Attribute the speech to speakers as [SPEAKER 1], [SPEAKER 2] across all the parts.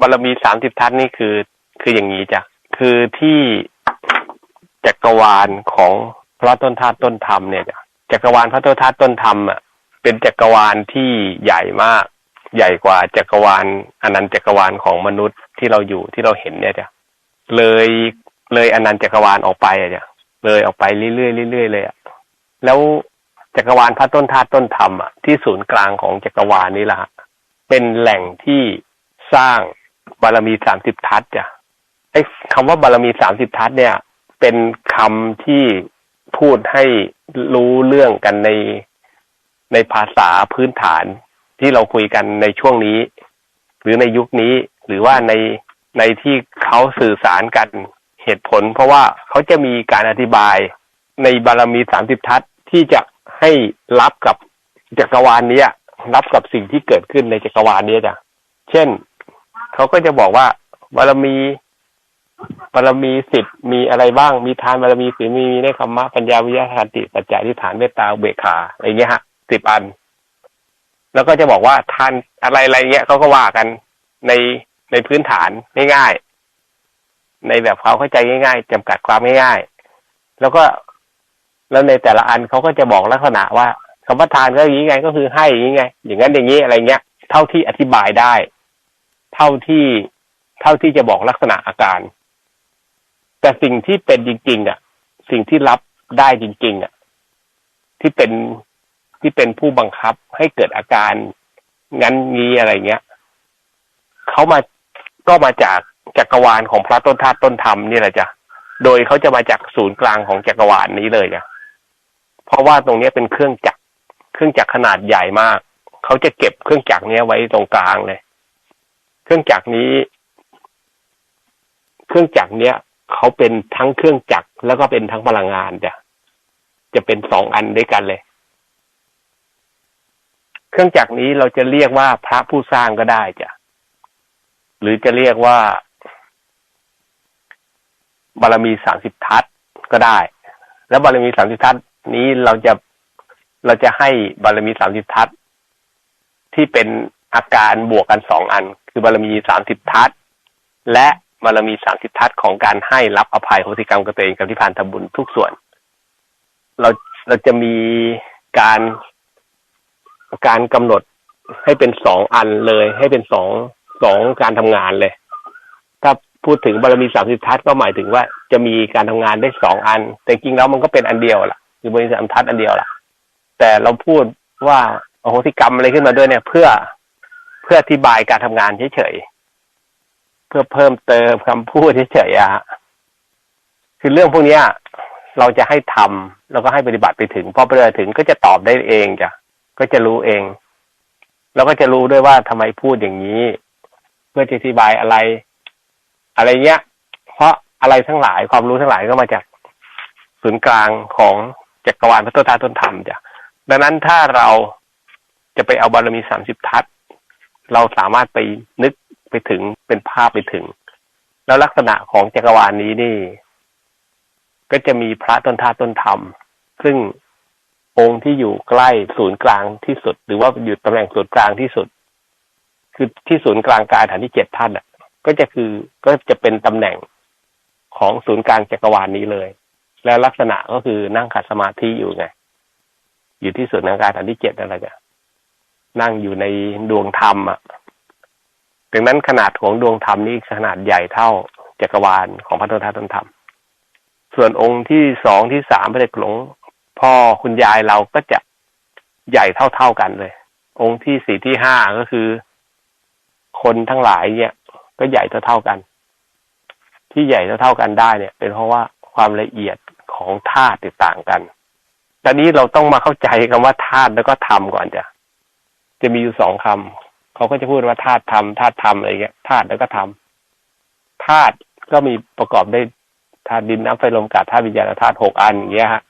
[SPEAKER 1] บารมีสามสิบทัศน์นี่คือ คืออย่างนี้จ้ะคือที่จักรวาลของพระต้นธาตุต้นธรรมเนี่ยจ้ะจักรวาลพระต้นธาตุต้นธรรมอะเป็นจักรวาลที่ใหญ่มาก ใหญ่กว่าจักรวาลอนันต์จักรวาลของมนุษย์ที่เราอยู่ที่เราเห็นเนี่ยจ้ะเลยเลยอนันต์จักรวาลออกไปอะจ้ะเลยออกไปเรื่อยๆเรื่อยๆเลยอะแล้วจักรวาลพระต้นธาตุต้นธรรมอะที่ศูนย์กลางของจักรวาลนี่แหละฮะเป็นแหล่งที่สร้าง บารมีสามสิบทัศจ้ะไอ้คำว่าบารมีสามสิบทัศเนี่ย เป็นคำที่พูดให้รู้เรื่องกันในในภาษาพื้นฐานที่เราคุยกันในช่วงนี้ หรือในยุคนี้หรือว่าในในที่เขาสื่อสารกันเหตุผล เพราะว่าเขาจะมีการอธิบายในบารมีสามสิบทัศที่จะให้รับกับจักรวาลเนี้รับกับสิ่งที่เกิดขึ้นในจักรวาลเนี้จ้ะเช่น เขาก็จะบอกว่าบารมีบารมีสิบมีอะไรบ้าง มีทานบารมีศีลมีมีในคำมะปัญญาวิยาทานติปัจจัยที่ฐานเมตตาเบกขาอะไรเงี้ยฮะสิบอัน แล้วก็จะบอกว่าทานอะไรอะไรเงี้ยเขาก็ว่ากันในในพื้นฐานง่ายๆในแบบเขาเข้าใจง่าย ๆจำกัดความง่ายๆแล้วก็แล้วในแต่ละอันเขาก็จะบอกลักษณะว่าคำว่าทานก็อย่างนี้ไงก็คือให้อย่างนี้ไง อย่างนั้นอย่างนี้อะไรเงี้ย เท่าที่อธิบายได้ เท่าที่เท่าที่จะบอกลักษณะอาการ แต่สิ่งที่เป็นจริงๆอะ สิ่งที่รับได้จริง ๆ อะ ที่เป็นที่เป็นผู้บังคับให้เกิดอาการงั้นงี้อะไรเงี้ยเขามาก็มาจากจักรวาลของพระต้นธาตุต้นธรรมนี่แหละจ้ะโดยเขาจะมาจากศูนย์กลางของจักรวาลนี้เลยจ้ะเพราะว่าตรงนี้เป็นเครื่องจักรเครื่องจักรขนาดใหญ่มาก เขาจะเก็บเครื่องจักรเนี้ยไว้ตรงกลางเลย เครื่องจักรนี้ เครื่องจักรเนี้ยเขาเป็นทั้งเครื่องจักรแล้วก็เป็นทั้งพลังงานจ้ะจะเป็นสองอันด้วยกันเลย เครื่องจักรนี้เราจะเรียกว่าพระผู้สร้างก็ได้จ้ะหรือจะเรียกว่า บารมีสามสิบทัศก็ได้ แล้วบารมีสามสิบทัศนี้เราจะเราจะให้บารมีสามสิบทัศที่เป็น อาการบวกกันสองอัน คือบารมีสามสิบทัศน์และบารมีสามสิบทัศน์ของการให้รับอภัยโหสิกรรมกับตัวเองกับที่ผ่านทำบุญทุกส่วน เราเราจะมีการการกำหนดให้เป็นสองอันเลย ให้เป็นสองสองการทำงานเลย ถ้าพูดถึงบารมีสามสิบทัศน์ก็หมายถึงว่าจะมีการทำงานได้สองอัน แต่จริงแล้วมันก็เป็นอันเดียวล่ะ คือบารมีสามทัศน์อันเดียวล่ะ แต่เราพูดว่าโอโหสิกรรมอะไรขึ้นมาด้วยเนี่ย เพื่อ พื่ออธิบายการทำงานเฉยๆเพื่อเพิ่มเติมคำพูดเฉยๆอะคือเรื่องพวกเนี้ย เราจะให้ทำแล้วก็ให้ปฏิบัติไปถึงพอปฏิบัติถึงก็จะตอบได้เองจ้ะก็จะรู้เอง แล้วก็จะรู้ด้วยว่าทำไมพูดอย่างนี้ เพื่อจะอธิบายอะไร อะไรเงี้ย เพราะอะไรทั้งหลายความรู้ทั้งหลายก็มาจากศูนย์กลางของจักรวาลพระต้นธาตุต้นธรรมจ้ะดังนั้นถ้าเราจะไปเอาบารมีสามสิบทัศน์ เราสามารถไปนึกไปถึงเป็นภาพไปถึง แล้วลักษณะของจักรวาลนี้นี่ ก็จะมีพระต้นธาตุต้นธรรม ซึ่งองค์ที่อยู่ใกล้ศูนย์กลางที่สุด หรือว่าอยู่ตำแหน่งศูนย์กลางที่สุด คือที่ศูนย์กลางกายฐานที่เจ็ดท่านอะ ก็จะคือก็จะเป็นตำแหน่งของศูนย์กลางจักรวาลนี้เลย แล้วลักษณะก็คือนั่งขัดสมาธิอยู่ไง อยู่ที่ศูนย์กลางกายฐานที่เจ็ดนั่นแหละจ้ะ นั่งอยู่ในดวงธรรมอะดังนั้นขนาดของดวงธรรมนี่ขนาดใหญ่เท่าจักรวาลของพระโทธาต้นธรรม ส่วนองค์ที่สองที่สามพระเดชหลวงพ่อคุณยายเราก็จะใหญ่เท่าๆกันเลย องค์ที่สี่ที่ห้าก็คือ คนทั้งหลายเนี่ย ก็ใหญ่เท่าๆกัน ที่ใหญ่เท่าๆกันได้เนี่ย เป็นเพราะว่าความละเอียดของธาตุต่างกันตอนนี้เราต้องมาเข้าใจคำว่าธาตุแล้วก็ธรรมก่อนจ้ะ จะมีอยู่สองคำเขาก็จะพูดว่าธาตุธรรมธาตุธรรมอะไรเงี้ยธาตุแล้วก็ธรรมธาตุก็มีประกอบด้วยธาตุดินน้ำไฟลมอากาศธาตุวิญญาณธาตุหกอันอย่างเงี้ยฮะ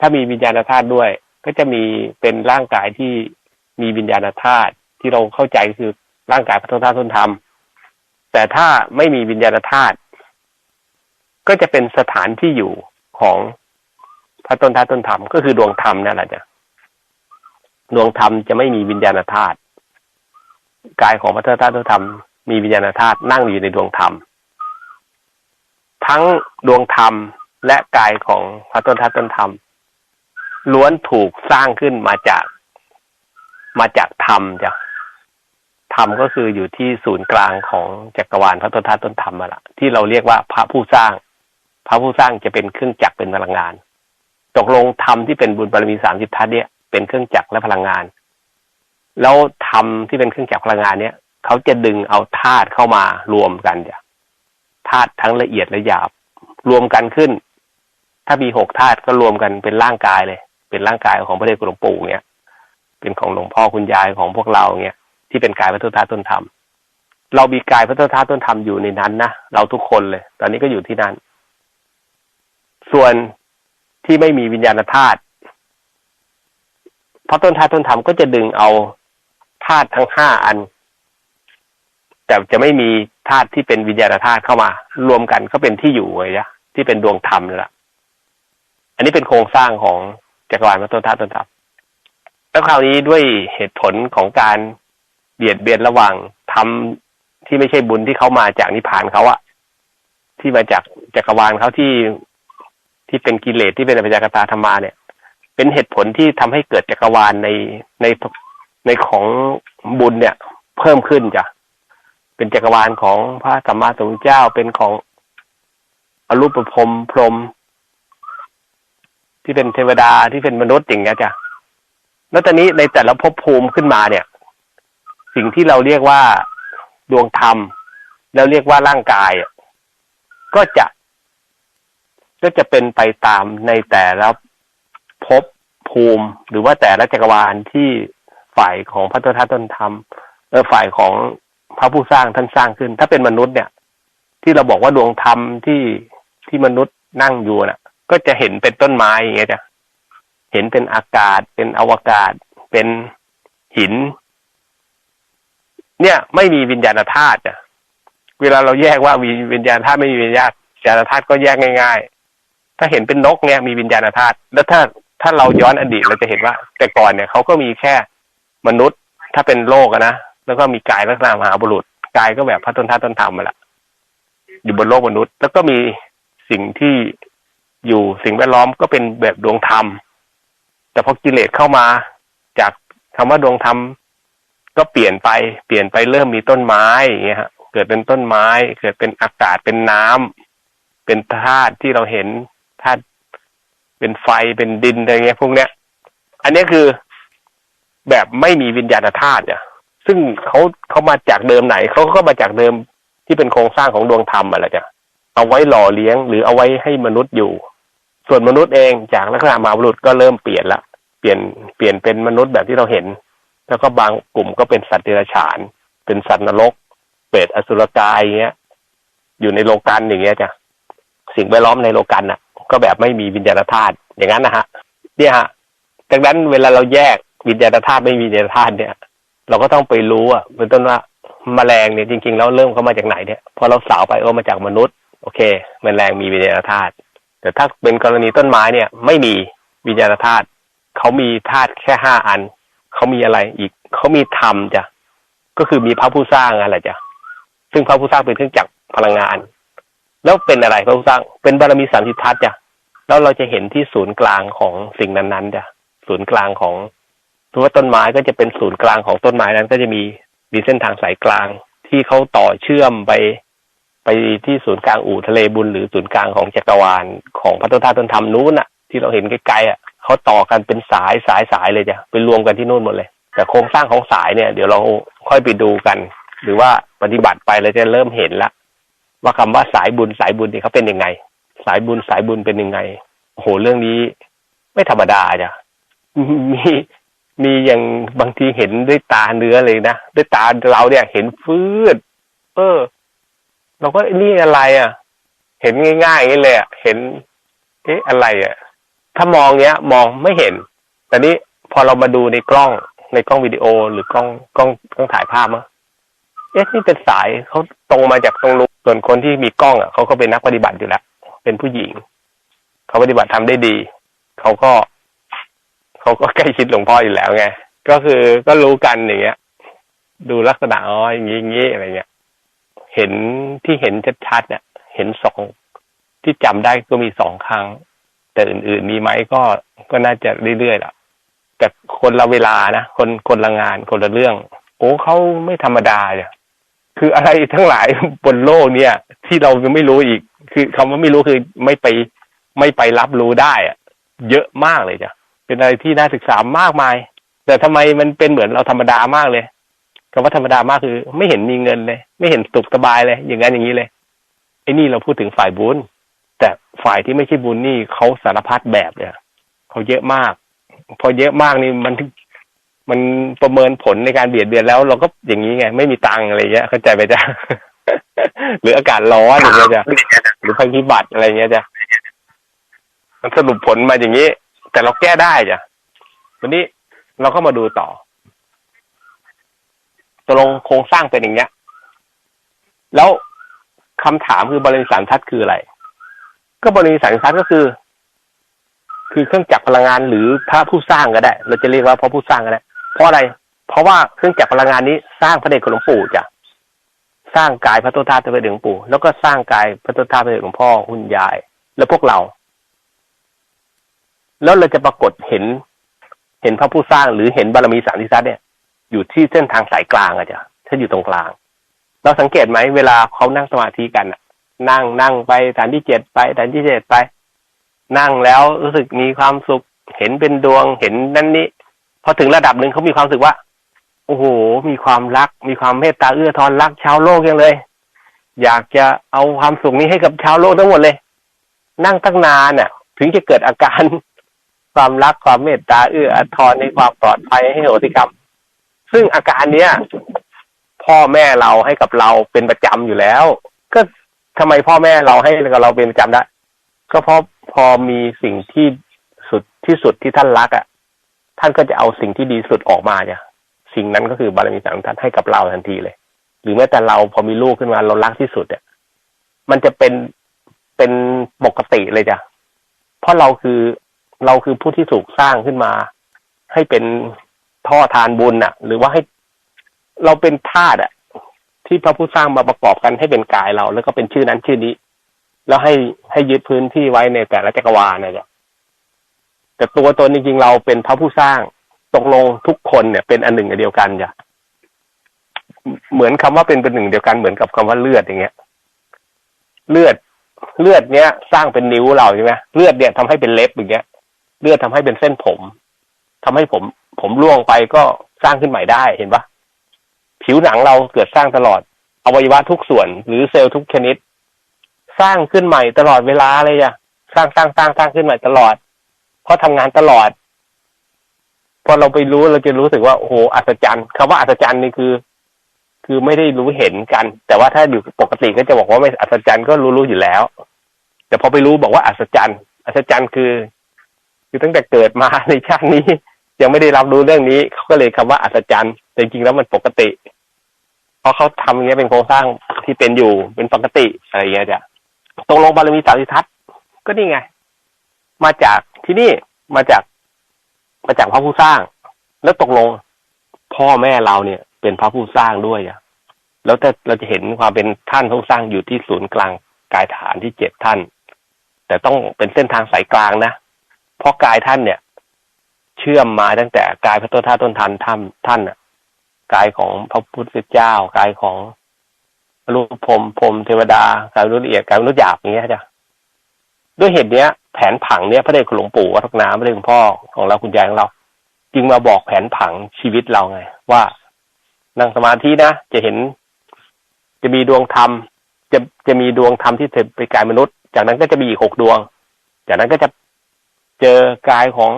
[SPEAKER 1] ถ้ามีวิญญาณธาตุด้วย ก็จะมีเป็นร่างกายที่มีวิญญาณธาตุที่เราเข้าใจคือร่างกายพระธาตุต้นธรรม แต่ถ้าไม่มีวิญญาณธาตุก็จะเป็นสถานที่อยู่ของพระต้นธาตุต้นธรรมก็คือดวงธรรมนั่นแหละจ้ะ ดวงธรรมจะไม่มีวิญญาณธาตุกายของพระธาตุต้นธรรมมีวิญญาณธาตุนั่งอยู่ในดวงธรรม ทั้งดวงธรรมและกายของพระต้นทัตต้นธรรม ล้วนถูกสร้างขึ้นมาจากมาจากธรรมจ้ะธรรมก็คืออยู่ที่ศูนย์กลางของจักรวาลพระต้นทัตต้นธรรมมาละที่เราเรียกว่าพระผู้สร้าง พระผู้สร้างจะเป็นเครื่องจักรเป็นพลังงาน ตกลงธรรมที่เป็นบุญบารมีสามสิบทัศน์เนี่ย เป็นเครื่องจักรและพลังงาน แล้วธรรมที่เป็นเครื่องจักรพลังงานเนี่ยเขาจะดึงเอาธาตุเข้ามารวมกันจ้ะธาตุทั้งละเอียดและหยาบ รวมกันขึ้น ถ้ามีหกธาตุก็รวมกันเป็นร่างกายเลย เป็นร่างกายของพระเดชคุณหลวงปู่เนี่ยเป็นของหลวงพ่อคุณยายของพวกเราเนี่ยที่เป็นกายพระทุธาต้นธรรมเรามีกายพระทุธาต้นธรรมอยู่ในนั้นนะเราทุกคนเลย ตอนนี้ก็อยู่ที่นั้น ส่วนที่ไม่มีวิญญาณธาตุ พระต้นธาตุต้นธรรมก็จะดึงเอาธาตุทั้งห้าอัน แต่จะไม่มีธาตุที่เป็นวิญญาณธาตุเข้ามา รวมกันก็เป็นที่อยู่เลยนะที่เป็นดวงธรรมและอันนี้เป็นโครงสร้างของจักรวาลพระต้นธาตุต้นธรรมแล้วคราวนี้ด้วยเหตุผลของการเบียดเบียนระหว่างทำที่ไม่ใช่บุญที่เขามาจากนิพพานเขาอะที่มาจากจักรวาลเขาที่ที่เป็นกิเลสที่เป็นอภิญากตาธรรมาเนี่ย เป็นเหตุผลที่ทำให้เกิดจักรวาลในในในของบุญเนี่ย เพิ่มขึ้นจ้ะเป็นจักรวาลของพระสัมมาสัมพุทธเจ้าเป็นของอรูปภพพรหมที่เป็นเทวดาที่เป็นมนุษย์อย่างเงี้ยจ้ะแล้วตอนนี้ในแต่ละภพภูมิขึ้นมาเนี่ย สิ่งที่เราเรียกว่าดวงธรรม แล้วเรียกว่าร่างกายก็จะ ก็จะเป็นไปตามในแต่ละ ภพภูมิ หรือว่าแต่ละจักรวาลที่ฝ่ายของพระต้นทัต้นธรรมเออฝ่ายของพระผู้สร้างท่านสร้างขึ้น ถ้าเป็นมนุษย์เนี่ย ที่เราบอกว่าดวงธรรมที่ที่มนุษย์นั่งอยู่น่ะ ก็จะเห็นเป็นต้นไม้อย่างเงี้ยจ้ะเห็นเป็นอากาศ เป็นอวกาศ เป็นหิน เนี่ย ไม่มีวิญญาณธาตุอะเวลาเราแยกว่ามีวิญญาณธาตุไม่มีวิญญาณญาณธาตุก็แยกง่าย ๆ ถ้าเห็นเป็นนกเนี่ยมีวิญญาณธาตุแล้วถ้า ถ้าเราย้อนอดีตเราจะเห็นว่า แต่ก่อนเนี่ยเขาก็มีแค่มนุษย์ถ้าเป็นโลกนะแล้วก็มีกายลักษณะมหาบุรุษกายก็แบบพระต้นธาตุต้นธรรมมาละอยู่บนโลกมนุษย์ แล้วก็มีสิ่งที่อยู่สิ่งแวดล้อมก็เป็นแบบดวงธรรม แต่พอกิเลสเข้ามาจากคำว่าดวงธรรมก็เปลี่ยนไปเปลี่ยนไปเริ่มมีต้นไม้อย่างเงี้ยฮะเกิดเป็นต้นไม้ เกิดเป็นอากาศเป็นน้ำเป็นธาตุที่เราเห็นธาตุ เป็นไฟเป็นดินอะไรเงี้ยพวกเนี้ย อันนี้คือแบบไม่มีวิญญาณธาตุเนี่ยซึ่งเขาเขามาจากเดิมไหนเขาก็มาจากเดิมที่เป็นโครงสร้างของดวงธรรมอะไรจ้ะเอาไว้หล่อเลี้ยง หรือเอาไว้ให้มนุษย์อยู่ ส่วนมนุษย์เองจากลักษณะมาบุรุษก็เริ่มเปลี่ยนละเปลี่ยนเปลี่ยนเป็นมนุษย์แบบที่เราเห็น แล้วก็บางกลุ่มก็เป็นสัตว์เดรัจฉาน เป็นสัตว์นรก เปรตอสุรกายเงี้ย อยู่ในโลกันอย่างเงี้ยจ้ะสิ่งแวดล้อมในโลกันน่ะ ก็แบบไม่มีวิญญาณธาตุอย่างนั้นนะฮะเนี่ยฮะดังนั้นเวลาเราแยกวิญญาณธาตุไม่มีวิญญาณธาตุเนี่ย เราก็ต้องไปรู้อะเป็นต้นว่าแมลงเนี่ยจริงๆแล้วเริ่มเข้ามาจากไหนเนี่ยพอเราสาวไปเออมาจากมนุษย์ โอเคแมลงมีวิญญาณธาตุแต่ถ้าเป็นกรณีต้นไม้เนี่ย ไม่มีวิญญาณธาตุเขามีธาตุแค่ห้าอันเขามีอะไรอีกเขามีธรรมจ้ะก็คือมีพระผู้สร้างอะไรจ้ะซึ่งพระผู้สร้างเป็นเครื่องจักรพลังงาน แล้วเป็นอะไรพระผู้สร้างเป็นบารมีสามสิบทัศจ้ะแล้วเราจะเห็นที่ศูนย์กลางของสิ่งนั้นๆจ้ะศูนย์กลางของตัวต้นไม้ก็จะเป็นศูนย์กลางของต้นไม้นั้น ก็จะมีมีเส้นทางสายกลางที่เขาต่อเชื่อมไป ไปที่ศูนย์กลางอู่ทะเลบุญหรือศูนย์กลางของจักรวาลของพระต้นธาตุต้นธรรมนู้นอะ ที่เราเห็นไกลๆอะเขาต่อกันเป็นสายสายสายเลยจ้ะไปรวมกันที่นู่นหมดเลย แต่โครงสร้างของสายเนี่ย เดี๋ยวเราค่อยไปดูกัน หรือว่าปฏิบัติไปเราจะเริ่มเห็นละ ว่าคำว่าสายบุญสายบุญนี่เขาเป็นยังไง สายบุญสายบุญเป็นยังไงโอ้โหเรื่องนี้ ไม่ธรรมดาจ้ะมีมีอย่างบางทีเห็นด้วยตาเนื้อเลยนะด้วยตาเราเนี่ย เห็นฟืดเออ เราก็นี่อะไร อะ เห็นง่ายๆอย่างนี้เลยอะเห็น เอ๊ะอะไรอะ ถ้ามองเนี้ย มองไม่เห็น แต่นี้พอเรามาดูในกล้องในกล้องวิดีโอหรือกล้องกล้องกล้องถ่ายภาพมั้ง เอ๊ะนี่เป็นสายเขาตรงมาจากตรงนู้นส่วนคนที่มีกล้องอะเขาก็เป็นนักปฏิบัติอยู่แล้วเป็นผู้หญิงเขาปฏิบัติทำได้ดีเขาก็เขาก็ใกล้ชิดหลวงพ่ออยู่แล้วไงก็คือก็รู้กันอย่างเงี้ย ดูลักษณะอ๋ออย่างงี้อย่างงี้อะไรเงี้ยเห็นที่เห็นชัดๆเนี่ยเห็นสองที่จำได้ก็มีสองครั้ง แต่อื่น ๆ มีไหมก็ก็น่าจะเรื่อยๆล่ะแต่คนละเวลานะคนคนละงานคนละเรื่อง โอ้เขาไม่ธรรมดาเนี่ย คืออะไรทั้งหลายบนโลกเนี่ย ที่เรายังไม่รู้อีก คือคำว่าไม่รู้คือไม่ไปไม่ไปรับรู้ได้อะเยอะมากเลยจ้ะเป็นอะไรที่น่าศึกษามากมาย แต่ทำไมมันเป็นเหมือนเราธรรมดามากเลยคำว่าธรรมดามากคือ ไม่เห็นมีเงินเลย ไม่เห็นสุขสบายเลย อย่างนั้นอย่างนี้เลยไอ้นี่เราพูดถึงฝ่ายบุญแต่ฝ่ายที่ไม่ใช่บุญนี่เขาสารพัดแบบเลยเขาเยอะมาก พอเยอะมากนี่มัน มันประเมินผลในการเบียดเบียนแล้ว เราก็อย่างนี้ไง ไม่มีตังอะไรเงี้ยเข้าใจไปจ้ะหรืออากาศร้อนอย่างเงี้ยจ้ะหรือภัยพิบัติอะไรเงี้ยจ้ะมันสรุปผลมาอย่างนี้ แต่เราแก้ได้จ้ะวันนี้เราก็มาดูต่อตกลงโครงสร้างเป็นอย่างเงี้ย แล้วคำถามคือบริษัททัศน์คืออะไร ก็บริษัททัศน์ก็คือ คือเครื่องจักรพลังงานหรือพระผู้สร้างก็ได้ เราจะเรียกว่าพระผู้สร้างก็ได้ เพราะอะไร เพราะว่าเครื่องจักรพลังงานนี้สร้างพระเดชคุณหลวงปู่จ้ะสร้างกายพระโตธาตุพระเดชหลวงปู่ แล้วก็สร้างกายพระโตธาตุพระเดชหลวงพ่อคุณยาย แล้วพวกเรา แล้วเราจะปรากฏเห็น เห็นพระผู้สร้างหรือเห็นบารมีสามทิศเนี่ย อยู่ที่เส้นทางสายกลางอะจ้ะถ้านอยู่ตรงกลาง เราสังเกตไหมเวลาเขานั่งสมาธิกันนั่งนั่งไปฐานที่เจ็ดไปฐานที่เจ็ดไป นั่งแล้วรู้สึกมีความสุขเห็นเป็นดวงเห็นนั่นนี้ พอถึงระดับหนึ่งเขามีความรู้สึกว่า โอ้โห มีความรัก มีความเมตตาเอื้อทอนรักชาวโลกยังเลย อยากจะเอาความสุขนี้ให้กับชาวโลกทั้งหมดเลย นั่งตั้งนานน่ะ ถึงจะเกิดอาการ ความรักความเมตตาเอื้ออาทรในความปลอดภัยให้โหติกรรม ซึ่งอาการเนี้ยพ่อแม่เราให้กับเราเป็นประจำอยู่แล้ว ก็ทำไมพ่อแม่เราให้กับเราเป็นประจำได้ก็เพราะพอมีสิ่งที่สุดที่สุดที่ท่านรักอะ ท่านก็จะเอาสิ่งที่ดีสุดออกมาเนี่ย สิ่งนั้นก็คือบารมีสามท่านให้กับเราทันทีเลย หรือแม้แต่เราพอมีลูกขึ้นมาเรารักที่สุดเนี่ยมันจะเป็นเป็นปกติเลยจ้ะเพราะเราคือเราคือผู้ที่ถูกสร้างขึ้นมา ให้เป็นท่อทานบุญอะ หรือว่าให้เราเป็นธาตุอะ ที่พระผู้สร้างมาประกอบกันให้เป็นกายเรา แล้วก็เป็นชื่อนั้นชื่อนี้ แล้วให้ให้ยึดพื้นที่ไว้ในแต่ละจักรวาลนะจ๊ะ แต่ตัวตนจริงๆเราเป็นพระผู้สร้างตกลงทุกคนเนี่ย เป็นอันหนึ่งอันเดียวกันจ้ะเหมือนคำว่าเป็นเป็นหนึ่งเดียวกันเหมือนกับคำว่าเลือดอย่างเงี้ย เลือดเลือดเนี้ย สร้างเป็นนิ้วเราใช่ไหมเลือดเนี่ยทำให้เป็นเล็บอย่างเงี้ย เลือดทำให้เป็นเส้นผมทำให้ผม ผมร่วงไปก็สร้างขึ้นใหม่ได้เห็นปะผิวหนังเราเกิดสร้างตลอดอวัยวะทุกส่วน หรือเซลล์ทุกชนิด สร้างขึ้นใหม่ตลอดเวลาเลยอะสร้างสร้างสร้างสร้างขึ้นใหม่ตลอด เพราทำงานตลอด พอเราไปรู้เราจะรู้สึกว่าโอ้โหอัศจรรย์คำว่าอัศจรรย์นี่คือ คือไม่ได้รู้เห็นกัน แต่ว่าถ้าอยู่ปกติก็จะบอกว่าไม่อัศจรรย์ก็รู้รู้อยู่แล้ว แต่พอไปรู้บอกว่าอัศจรรย์อัศจรรย์คือ คือตั้งแต่เกิดมาในชาตินี้ ยังไม่ได้รับรู้เรื่องนี้เขาก็เลยคำว่าอัศจรรย์แต่จริงแล้วมันปกติเพราะเขาทำอย่างเงี้ยเป็นโครงสร้างที่เป็นอยู่เป็นปกติอะไรเงี้ยจ้ะตรงลงบารมีสามสิทัศน์ก็นี่ไง มาจากที่นี่มาจากมาจากพระผู้สร้าง แล้วตกลงพ่อแม่เราเนี่ย เป็นพระผู้สร้างด้วยอะแล้วแต่เราจะเห็นความเป็นท่านผู้สร้างอยู่ที่ศูนย์กลางกายฐานที่เจ็ดท่าน แต่ต้องเป็นเส้นทางสายกลางนะเพราะกายท่านเนี่ย เชื่อมมาตั้งแต่กายพระโตธาตุต้นทันท่านท่านอะกายของพระพุทธเจ้ากายของรูปพรมพรมเทวดากายมนุษย์ละเอียดกายมนุษย์หยาบอย่างเงี้ยจ้ะด้วยเหตุเนี้ย แผนผังเนี้ยพระเดชคุณหลวงปู่วัดน้ำพระเดชคุณพ่อของเราคุณยายของเรา จึงมาบอกแผนผังชีวิตเราไง ว่านั่งสมาธินะจะเห็น จะมีดวงธรรม จะจะมีดวงธรรมที่เป็นกายมนุษย์ จากนั้นก็จะมีอีกหกดวง จากนั้นก็จะเจอกายของ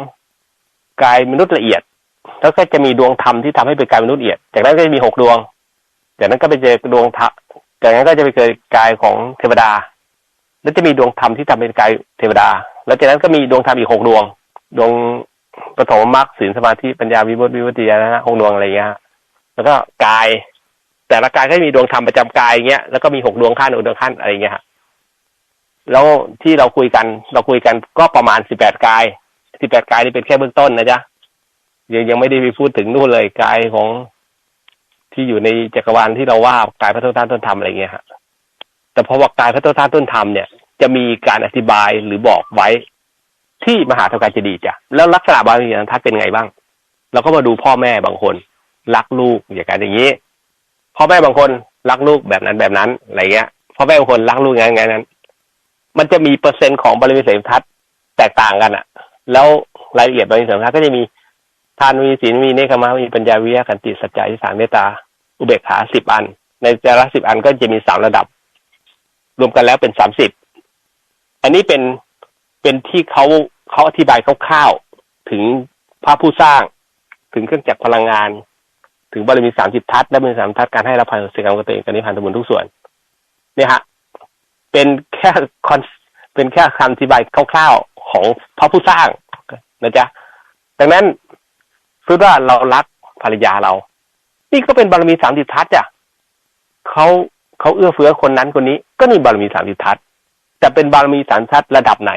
[SPEAKER 1] กายมนุษย์ละเอียด แล้วก็จะมีดวงธรรมที่ทำให้เป็นกายมนุษย์ละเอียด จากนั้นก็จะมีหกดวง จากนั้นก็ไปเจอดวงธรรมจากนั้นก็จะไปเจอกายของเทวดา แล้วจะมีดวงธรรมที่ทำเป็นกายเทวดา แล้วจากนั้นก็มีดวงธรรมอีกหกดวง ดวงปฐมมรรคศีลสมาธิปัญญาวิมุตติวิมุตติญาณหกดวงอะไรเงี้ยแล้วก็กาย แต่ละกายก็มีดวงธรรมประจำกายอย่างเงี้ยแล้วก็มีหกดวงขั้นหกดวงขั้นอะไรเงี้ยฮะแล้วที่เราคุยกันเราคุยกันก็ประมาณสิบแปดกายสิบแปดกายนี่เป็นแค่เบื้องต้นนะจ๊ะยังยังไม่ได้ไปพูดถึงนู่นเลยกายของที่อยู่ในจักรวาลที่เราว่ากายพระทษท่านต้นธรรมอะไรเงี้ยฮะ แต่พอว่ากายพระโทษท่านต้นธรรมเนี่ยจะมีการอธิบายหรือบอกไว้ที่มหาธรรมกายเจดีจ้ะแล้วลักษณะบารมีสันทัดเป็นไงบ้างเราก็มาดูพ่อแม่บางคน รักลูกอย่างการอย่างนี้ พ่อแม่บางคนรักลูกแบบนั้นแบบนั้นอะไรเงี้ยพ่อแม่บางคนรักลูกอย่างนั้นอย่างนั้น มันจะมีเปอร์เซ็นต์ของบารมีสันทัดแตกต่างกันอะแล้วรายละเอียดบารมีสันทัดก็จะมีทานมีศีลมีเนคขมะมีปัญญาวิยะขันติสัจจะอิสานเมตตา อุเบกขาสิบอัน ในแต่ละสิบอันก็จะมีสามระดับ รวมกันแล้วเป็นสามสิบอันนี้เป็นเป็นที่เขาเขาอธิบายคร่าวๆถึงพระผู้สร้าง ถึงเครื่องจักรพลังงาน ถึงบารมีสามสิบทัศน์และบารมีสามทัศน์การให้รับภัยสิ่งกรรมกับตัวเองการนิพพานสมุนทุกส่วน เนี่ยฮะ เป็นแค่คอนเป็นแค่คำอธิบายคร่าวๆของพระผู้สร้างนะจ๊ะดังนั้นคือว่าเรารักภรรยาเรา นี่ก็เป็นบารมีสามสิบทัศน์จ้ะเขา เขาเอื้อเฟื้อคนนั้นคนนี้ ก็นี่บารมีสามสิบทัศน์แต่เป็นบารมีสามทัศน์ระดับไหน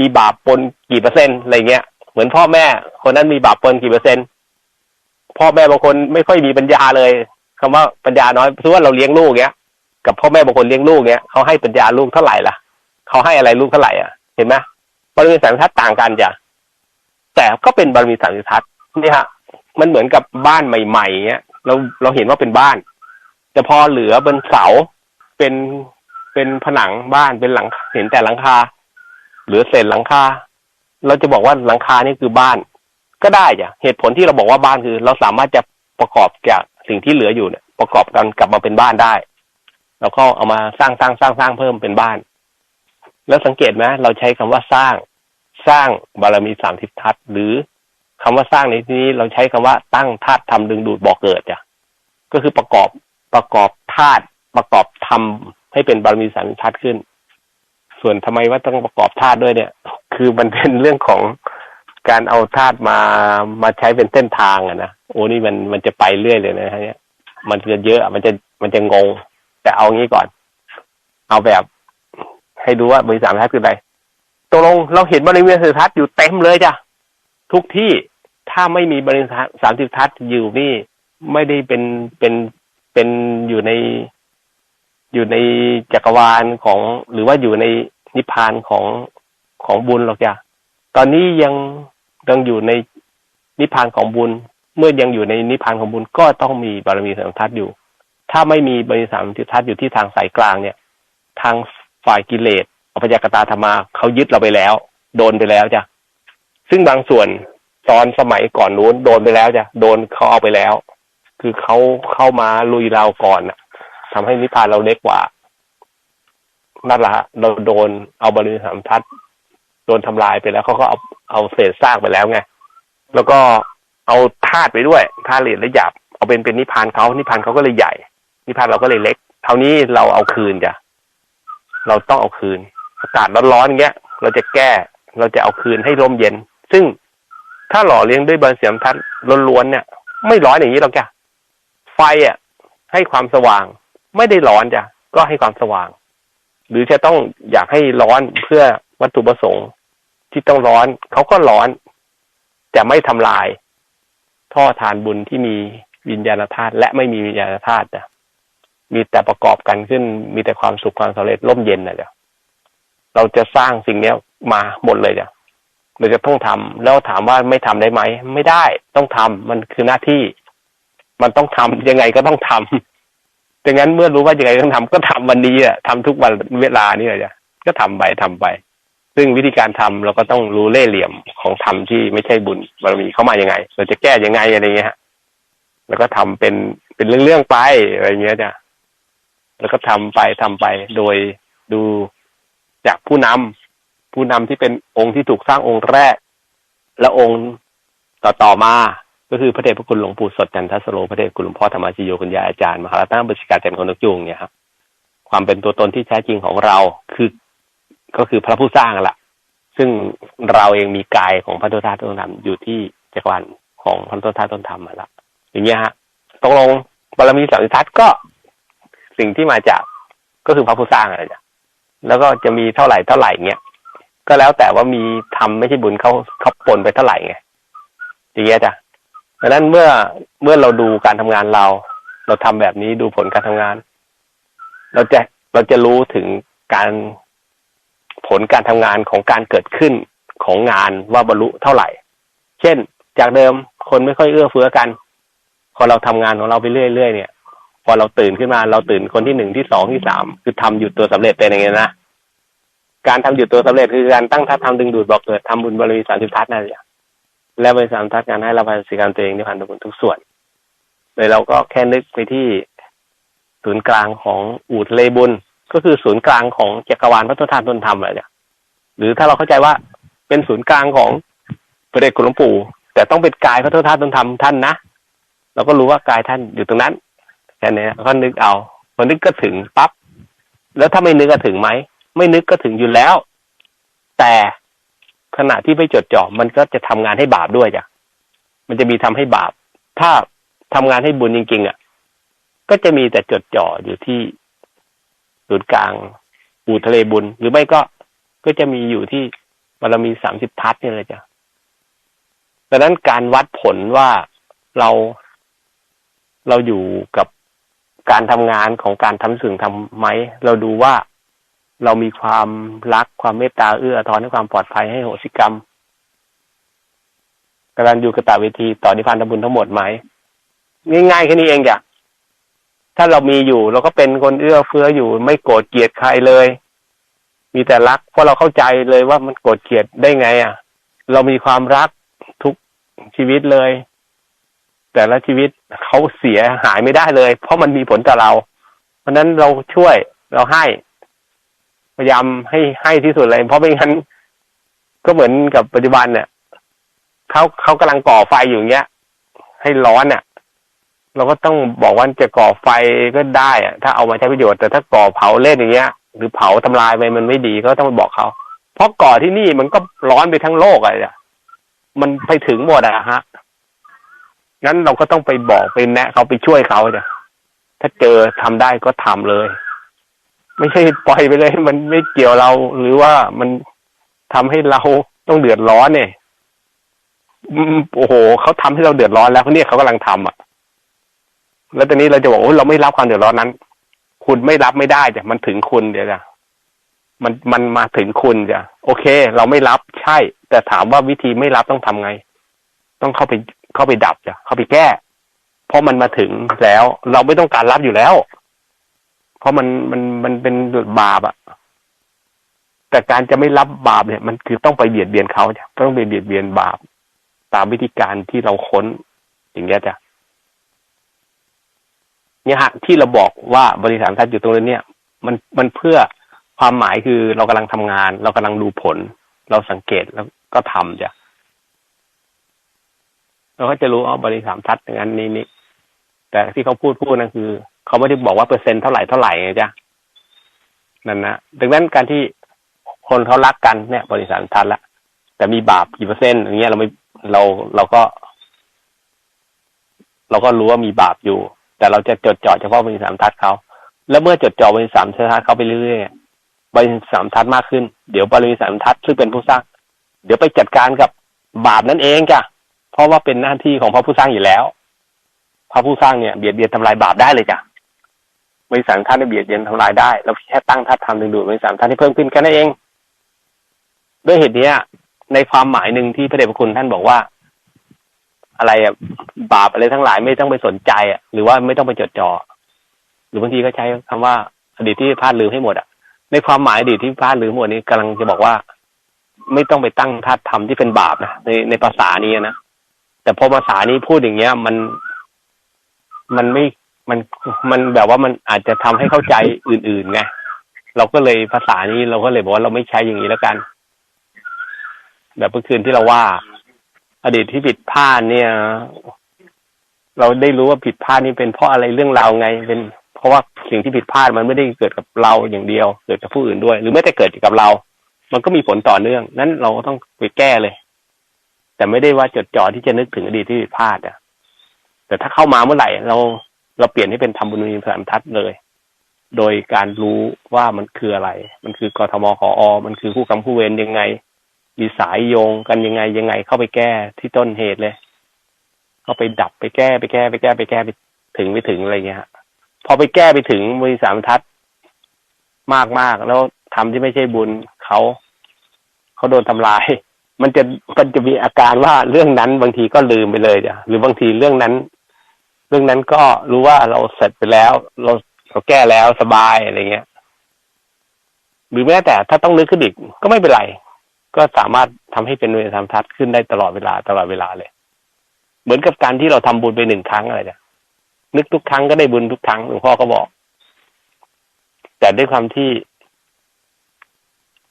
[SPEAKER 1] มีบาปปนกี่เปอร์เซ็นต์อะไรเงี้ย เหมือนพ่อแม่ คนนั้นมีบาปปนกี่เปอร์เซ็นต์พ่อแม่บางคนไม่ค่อยมีปัญญาเลยคำว่าปัญญาน้อยเพราะว่าเราเลี้ยงลูกเงี้ย กับพ่อแม่บางคนเลี้ยงลูกเงี้ยเขาให้ปัญญาลูกเท่าไหร่ล่ะเขาให้อะไรลูกเท่าไหร่อะเห็นไหมบารมีสามทัศน์ต่างกันจ้ะแต่ก็เป็นบารมีสามทัศน์นี่ฮะมันเหมือนกับบ้านใหม่ๆเงี้ยเราเราเห็นว่าเป็นบ้าน แต่พอเหลือบนเสาเป็นเป็นผนังบ้านเป็นหลังเห็นแต่หลังคา เหลือเศษหลังคาเราจะบอกว่าหลังคานี่คือบ้าน ก็ได้จ้ะเหตุผลที่เราบอกว่าบ้านคือ เราสามารถจะประกอบจากสิ่งที่เหลืออยู่เนี่ย ประกอบกันกลับมาเป็นบ้านได้ แล้วก็เอามาสร้างสร้างสร้างสร้างเพิ่มเป็นบ้าน แล้วสังเกตไหมเราใช้คำว่าสร้างสร้างบารมีสามสิบทัศน์หรือคำว่าสร้างในที่นี้เราใช้คำว่าตั้งธาตุทำดึงดูดบ่อเกิดจ้ะก็คือประกอบ ประกอบธาตุประกอบทำให้เป็นบารมีสันทัดขึ้น ส่วนทำไมว่าต้องประกอบธาตุด้วยเนี่ย คือมันเป็นเรื่องของการเอาธาตุมามาใช้เป็นเส้นทางอะนะโอ้นี่มันมันจะไปเรื่อยเลยนะฮะเนี่ยมันจะเยอะมันจะมันจะงง แต่เอางี้ก่อน เอาแบบ ให้ดูว่าบริษัททัศน์คืออะไรตกลงเราเห็นบริเวณสันทัศน์อยู่เต็มเลยจ้ะทุกที่ถ้าไม่มีบริษัทสามสิบทัศน์อยู่นี่ ไม่ได้เป็นเป็น เป็นอยู่ในอยู่ในจักรวาลของหรือว่าอยู่ในนิพพานของของบุญหรอกจ้ะตอนนี้ยังยังอยู่ในนิพพานของบุญ เมื่อยังอยู่ในนิพพานของบุญก็ต้องมีบารมีสามทัศน์อยู่ ถ้าไม่มีบารมีสามทัศน์อยู่ที่ทางสายกลางเนี่ย ทางฝ่ายกิเลสอพยากตาธรรมาเขายึดเราไปแล้ว โดนไปแล้วจ้ะซึ่งบางส่วนตอนสมัยก่อนนู้นโดนไปแล้วจ้ะโดนเขาเอาไปแล้ว คือเขาเข้ามาลุยเราก่อนน่ะทำให้นิพพานเราเล็กกว่านั่นแหละเราโดนเอาบริสามทัศน์โดนทำลายไปแล้วเขาก็เอาเอาเศษซากไปแล้วไงแล้วก็เอาธาตุไปด้วยธาตุละเอียดและหยาบเอาเป็นเป็นนิพพานเขานิพพานเขาก็เลยใหญ่ นิพพานเราก็เลยเล็กเท่านี้เราเอาคืนจ้ะเราต้องเอาคืน อากาศร้อนๆอย่างเงี้ย เราจะแก้เราจะเอาคืนให้ร่มเย็น ซึ่งถ้าหล่อเลี้ยงด้วยบริเสียมทัศน์ล้วนๆเนี่ย ไม่ร้อนอย่างนี้หรอกจ้ะ ไฟอะ ให้ความสว่าง ไม่ได้ร้อนจ้ะก็ให้ความสว่าง หรือจะต้องอยากให้ร้อนเพื่อวัตถุประสงค์ ที่ต้องร้อนเขาก็ร้อนจะไม่ทำลาย ท่อทานบุญที่มีวิญญาณธาตุและไม่มีวิญญาณธาตุจ้ะมีแต่ประกอบกันขึ้น มีแต่ความสุขความสำเร็จร่มเย็นนะจ้ะเราจะสร้างสิ่งเนี้ยมาหมดเลยจ้ะเราจะต้องทำแล้วถามว่าไม่ทำได้ไหม ไม่ได้ต้องทำมันคือหน้าที่ มันต้องทำยังไงก็ต้องทำดังนั้นเมื่อรู้ว่ายังไงต้องทำก็ทำวันนี้อะทำทุกวันเวลานี่เลยจ้ะก็ทำไปทำไป ซึ่งวิธีการทำเราก็ต้องรู้เล่ห์เหลี่ยมของธรรมที่ไม่ใช่บุญบารมีเข้ามายังไง เราจะแก้ยังไงอะไรเงี้ยฮะแล้วก็ทำเป็นเป็นเรื่องๆไปอะไรเงี้ยจ้ะแล้วก็ทำไปทำไป โดยดูจากผู้นำผู้นำที่เป็นองค์ที่ถูกสร้างองค์แรก และองค์ต่อต่อมา ก็คือพระเดชพระคุณหลวงปู่สดจันทสโลพระเดชคุณหลวงพ่อธรรมชโยคุณยายอาจารย์มหาราชบัญชาการจันทร์คนนกยุงเนี่ยครับความเป็นตัวตนที่แท้จริงของเราคือก็คือพระผู้สร้างละซึ่งเราเองมีกายของพระโทธาต้นธรรมอยู่ที่จักรวาลของพระโทธาต้นธรรมมาละอย่างเงี้ยฮะตกลงบารมีสัมทัศน์ก็สิ่งที่มาจากก็คือพระผู้สร้างอะไรจ้ะแล้วก็จะมีเท่าไหร่เท่าไหร่เงี้ยก็แล้วแต่ว่ามีทำไม่ใช่บุญเขาเขาปนไปเท่าไหร่ไงอย่างเงี้ยจ้ะ ดังนั้นเมื่อเมื่อเราดูการทำงานเรา เราทำแบบนี้ดูผลการทำงาน เราจะเราจะรู้ถึงการผลการทำงานของการเกิดขึ้นของงานว่าบรรลุเท่าไหร่ เช่น จากเดิมคนไม่ค่อยเอื้อเฟื้อกัน พอเราทำงานของเราไปเรื่อยๆเนี่ย พอเราตื่นขึ้นมาเราตื่นคนที่หนึ่งที่สองที่สามคือทำหยุดตัวสำเร็จเป็นอย่างไงนะการทำหยุดตัวสำเร็จคือการตั้งทัดทำดึงดูดบอกเกิดทำบุญบริวีสามสิบทัศนั่นแหละ และบริสามทัศการให้เราพาสิการตัวเองในพันธบุญทุกส่วนเลยเราก็แค่นึกไปที่ศูนย์กลางของอูดเลบุญก็คือศูนย์กลางของจักรวาลพระพุทธาสตนธรรมอะไรเนี่ยหรือถ้าเราเข้าใจว่าเป็นศูนย์กลางของพระเดชคุณหลวงปู่ แต่ต้องเป็นกายพระพุทธาสตนธรรมท่านนะเราก็รู้ว่ากายท่านอยู่ตรงนั้นแค่นี้ก็นึกเอาพอนึกก็ถึงปั๊บแล้วถ้าไม่นึกก็ถึงไหมไม่นึกก็ถึงอยู่แล้ว แต่ ขณะที่ไม่จดจ่อมันก็จะทำงานให้บาปด้วยจ้ะมันจะมีทำให้บาป ถ้าทำงานให้บุญจริงๆอะ ก็จะมีแต่จดจ่ออยู่ที่ศูนย์กลางอู่ทะเลบุญ หรือไม่ก็ก็จะมีอยู่ที่บารมีสามสิบทัศเนี่เลยจ้ะดังนั้นการวัดผลว่าเราเราอยู่กับการทำงานของการทำสิ่งทำไหม เราดูว่า เรามีความรักความเมตตาเอื้อทอนให้ความปลอดภัยให้โหสิกรรมการอยู่กระตาเวทีต่อนิพพานธบุญทั้งหมดไหมง่ายๆแค่นี้เองจ้ะถ้าเรามีอยู่ เราก็เป็นคนเอื้อเฟื้ออยู่ ไม่โกรธเกลียดใครเลย มีแต่รัก เพราะเราเข้าใจเลยว่ามันโกรธเกลียดได้ไง อะ เรามีความรักทุกชีวิตเลย แต่ละชีวิตเขาเสียหายไม่ได้เลย เพราะมันมีผลต่อเรา เพราะนั้นเราช่วยเราให้ พยายามให้ให้ที่สุดเลย เพราะไม่งั้น ก็เหมือนกับปัจจุบันเนี่ยเขาเขากำลังก่อไฟอยู่เงี้ย ให้ร้อนเนี่ยเราก็ต้องบอกว่าจะก่อไฟก็ได้อะถ้าเอามาใช้ประโยชน์แต่ถ้าก่อเผาเล่นอย่างเงี้ย หรือเผาทำลายไปมันไม่ดีก็ต้องไปบอกเขาเพราะก่อที่นี่มันก็ร้อนไปทั้งโลกอะมันไปถึงหมดอะฮะงั้นเราก็ต้องไปบอกไปแนะเขาไปช่วยเขาจ้ะถ้าเจอทำได้ก็ทำเลย ไม่ใช่ปล่อยไปเลย มันไม่เกี่ยวเรา หรือว่ามันทำให้เราต้องเดือดร้อนเนี่ยโอ้โหเขาทำให้เราเดือดร้อนแล้วเนี่ยเขากำลังทำอะ แล้วตอนนี้เราจะบอกโอ้เราไม่รับความเดือดร้อนนั้น คุณไม่รับไม่ได้จ้ะมันถึงคุณเดี๋ยวจ้ะมันมันมาถึงคุณจ้ะโอเค เราไม่รับใช่ แต่ถามว่าวิธีไม่รับต้องทำไง ต้องเข้าไปเข้าไปดับจ้ะเข้าไปแก้ เพราะมันมาถึงแล้ว เราไม่ต้องการรับอยู่แล้ว เพราะมันมันมันเป็นดุลบาปอะแต่การจะไม่รับบาปเนี่ย มันคือต้องไปเบียดเบียนเขาจ้ะต้องไปเบียดเบียนบาป ตามวิธีการที่เราค้น อย่างเงี้ยจ้ะเนี่ยฮะ ที่เราบอกว่าบริษัททัศน์อยู่ตรงนี้เนี่ย มันมันเพื่อความหมายคือเรากำลังทำงาน เรากำลังดูผล เราสังเกตแล้วก็ทำจ้ะเราก็จะรู้อ๋อบริษัททัศน์อย่างนั้นนี้นี่แต่ที่เขาพูดพูดนั่นคือ เขาไม่ได้บอกว่าเปอร์เซ็นต์เท่าไหร่เท่าไหร่ไงจ้ะนั่นนะดังนั้นการที่คนเขารักกันเนี่ย บริษัททันละแต่มีบาปกี่เปอร์เซ็นต์อย่างเงี้ยเราไม่เราเราก็ เราก็รู้ว่ามีบาปอยู่ แต่เราจะจดจ่อเฉพาะบริษัททัศน์เขาแล้วเมื่อจดจ่อบริษัททัศน์เขาไปเรื่อยๆบริษัททัศน์มากขึ้น เดี๋ยวบริษัททัศน์ซึ่งเป็นผู้สร้าง เดี๋ยวไปจัดการกับบาปนั่นเองจ้ะเพราะว่าเป็นหน้าที่ของพระผู้สร้างอยู่แล้ว พระผู้สร้างเนี่ยเบียดเบียนทำลายบาปได้เลยจ้ะ บริษัทท่านเบียดเบียนทำลายได้ เราแค่ตั้งทัศน์ทำดึงดูดบริษัทท่านให้เพิ่มขึ้นแค่นั้นเอง ด้วยเหตุนี้ในความหมายหนึ่งที่พระเดชพระคุณท่านบอกว่า อะไรอะบาปอะไรทั้งหลายไม่ต้องไปสนใจอะหรือว่าไม่ต้องไปจดจอ่อหรือบางทีก็ใช้คำว่าอดีตที่พลาดลืมให้หมดอะในความหมายอดีตที่พลาดลืมหมดนี้กำลังจะบอกว่า ไม่ต้องไปตั้งทัดทำที่เป็นบาปนะในในภาษานี้นะแต่พอภาษานี้พูดอย่างเงี้ย มันมันไม่ มันมันแบบว่ามันอาจจะทำให้เข้าใจอื่นๆไงเราก็เลยภาษานี้เราก็เลยบอกว่าเราไม่ใช้อย่างนี้แล้วกัน แบบเมื่อคืนที่เราว่า อดีตที่ผิดพลาดเนี่ย เราได้รู้ว่าผิดพลาดนี่เป็นเพราะอะไรเรื่องราวไง เป็นเพราะว่าสิ่งที่ผิดพลาดมันไม่ได้เกิดกับเราอย่างเดียว เกิดกับผู้อื่นด้วย หรือไม่แต่เกิดกับเรา มันก็มีผลต่อเนื่อง นั้นเราก็ต้องไปแก้เลย แต่ไม่ได้ว่าจดจ่อที่จะนึกถึงอดีตที่ผิดพลาดอะ แต่ถ้าเข้ามาเมื่อไหร่เรา เราเปลี่ยนให้เป็นทำบุญมีพลังทัศน์เลย โดยการรู้ว่ามันคืออะไร มันคือกรทมขออ มันคือผู้กำผู้เวรยังไง มีสายโยงกันยังไงยังไง เข้าไปแก้ที่ต้นเหตุเลย เข้าไปดับไปแก้ไปแก้ไปแก้ไปแก้ไปถึงไม่ถึงอะไรเงี้ยฮะพอไปแก้ไปถึงมีสามทัศน์มากมากๆแล้วทำที่ไม่ใช่บุญเขาเขาโดนทำลาย มันจะมันจะมีอาการว่าเรื่องนั้นบางทีก็ลืมไปเลยจ้ะหรือบางทีเรื่องนั้น เรื่องนั้นก็รู้ว่าเราเสร็จไปแล้ว เราเราแก้แล้วสบายอะไรเงี้ย หรือแม้แต่ถ้าต้องนึกขึ้นอีกก็ไม่เป็นไร ก็สามารถทำให้เป็นเวทธรรมทัศน์ขึ้นได้ตลอดเวลาตลอดเวลาเลย เหมือนกับการที่เราทำบุญไปหนึ่งครั้งอะไรเนี่ยนึกทุกครั้งก็ได้บุญทุกครั้งหลวงพ่อก็บอก แต่ด้วยความที่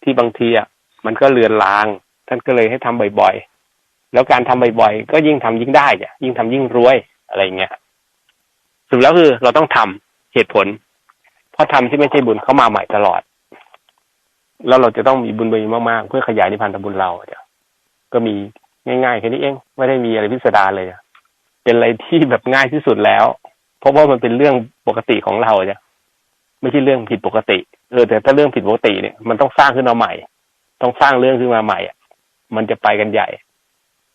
[SPEAKER 1] ที่บางทีอะมันก็เลือนลาง ท่านก็เลยให้ทำบ่อยๆ แล้วการทำบ่อยๆ ก็ยิ่งทำยิ่งได้จ้ะยิ่งทำยิ่งรวยอะไรเงี้ย สุดแล้วคือเราต้องทำเหตุผล เพราะทำที่ไม่ใช่บุญเข้ามาใหม่ตลอด แล้วเราจะต้องมีบุญบารมีมากๆ เพื่อขยายนิพพานธบุญเราจ้ะก็มีง่ายๆแค่นี้เองไม่ได้มีอะไรพิสดารเลยเป็นอะไรที่แบบง่ายที่สุดแล้ว เพราะว่ามันเป็นเรื่องปกติของเราจ้ะไม่ใช่เรื่องผิดปกติเออแต่ถ้าเรื่องผิดปกติเนี่ยมันต้องสร้างขึ้นมาใหม่ ต้องสร้างเรื่องขึ้นมาใหม่อะมันจะไปกันใหญ่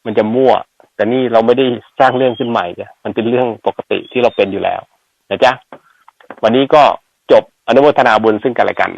[SPEAKER 1] มันจะมั่ว แต่นี่เราไม่ได้สร้างเรื่องขึ้นใหม่จ้ะมันเป็นเรื่องปกติที่เราเป็นอยู่แล้วนะจ๊ะวันนี้ก็จบอนุโมทนาบุญซึ่งกันและกัน